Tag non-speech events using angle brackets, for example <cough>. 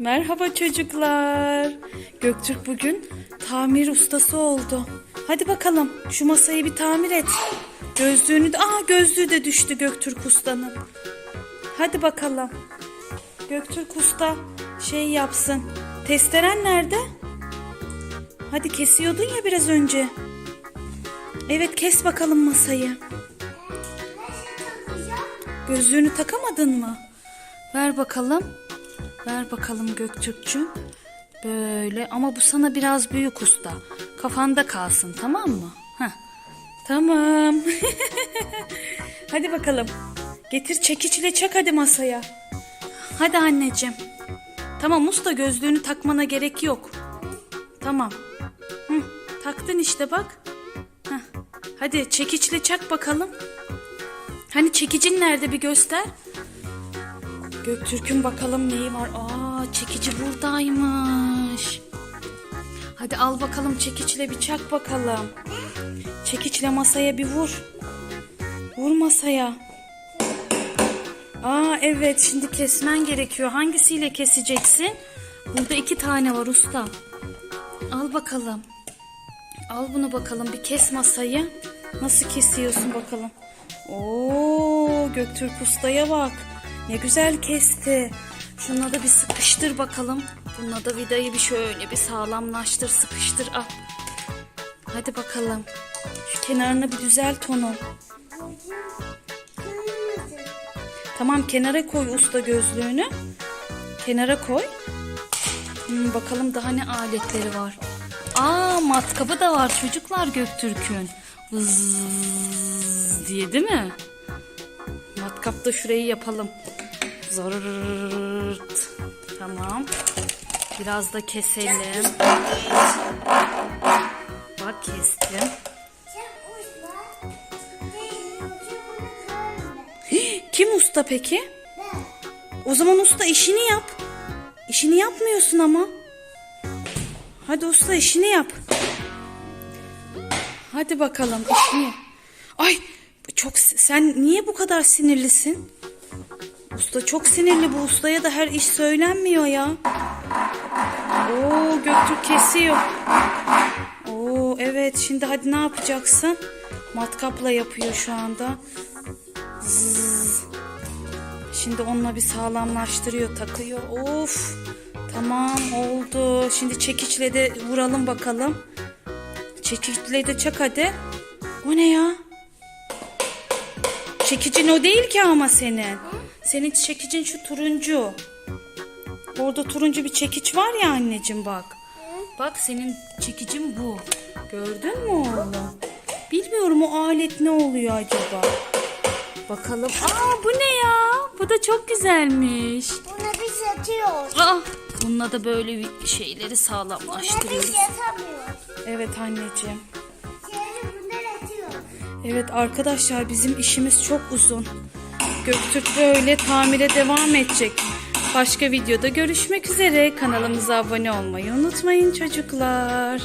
Merhaba çocuklar. Göktürk bugün tamir ustası oldu. Hadi bakalım şu masayı bir tamir et. Gözlüğünü de... Aa gözlüğü de düştü Göktürk ustanın. Hadi bakalım. Göktürk usta şey yapsın. Testeren nerede? Hadi kesiyordun ya biraz önce. Evet kes bakalım masayı. Gözlüğünü takamadın mı? Ver bakalım. Ver bakalım Göktürk'cüğüm. Böyle ama bu sana biraz büyük usta. Kafanda kalsın tamam mı? Heh. Tamam. <laughs> hadi bakalım. Getir çekiçle çak hadi masaya. Hadi anneciğim. Tamam usta gözlüğünü takmana gerek yok. Tamam. Hı, taktın işte bak. Heh. Hadi çekiçle çak bakalım. Hani çekicin nerede bir göster. Göktürk'ün bakalım neyi var. Aa çekici buradaymış. Hadi al bakalım çekiçle bir çak bakalım. Çekiçle masaya bir vur. Vur masaya. Aa evet şimdi kesmen gerekiyor. Hangisiyle keseceksin? Burada iki tane var usta. Al bakalım. Al bunu bakalım bir kes masayı. Nasıl kesiyorsun bakalım. Oo Göktürk ustaya bak. Ne güzel kesti. Şuna da bir sıkıştır bakalım. Bununla da vidayı bir şöyle bir sağlamlaştır sıkıştır al. Hadi bakalım. Şu kenarını bir düzelt onu. Tamam kenara koy usta gözlüğünü. Kenara koy. Hmm, bakalım daha ne aletleri var. Aa matkabı da var çocuklar Göktürk'ün. Vız diye değil mi? Matkap da şurayı yapalım. Zart. Tamam. Biraz da keselim. Bak kestim. Kim usta peki? O zaman usta işini yap. İşini yapmıyorsun ama. Hadi usta işini yap. Hadi bakalım işini. Ay çok sen niye bu kadar sinirlisin? Usta çok sinirli bu ustaya da her iş söylenmiyor ya. Oo Göktürk kesiyor. Oo evet şimdi hadi ne yapacaksın? Matkapla yapıyor şu anda. Zzz. Şimdi onunla bir sağlamlaştırıyor, takıyor. Of. Tamam oldu. Şimdi çekiçle de vuralım bakalım. Çekiçle de çak hadi. O ne ya? Çekicin o değil ki ama senin. Senin çekicin şu turuncu. Orada turuncu bir çekiç var ya anneciğim bak. Bak senin çekicin bu. Gördün mü oğlum? Bilmiyorum o alet ne oluyor acaba. Bakalım. Aa bu ne ya? Bu da çok güzelmiş. Bunu biz yatıyoruz. Aa, bununla da böyle şeyleri Bunu sağlamlaştırıyoruz. biz yatamıyoruz. Evet anneciğim. Evet arkadaşlar bizim işimiz çok uzun. Göktürk böyle tamire devam edecek. Başka videoda görüşmek üzere. Kanalımıza abone olmayı unutmayın çocuklar.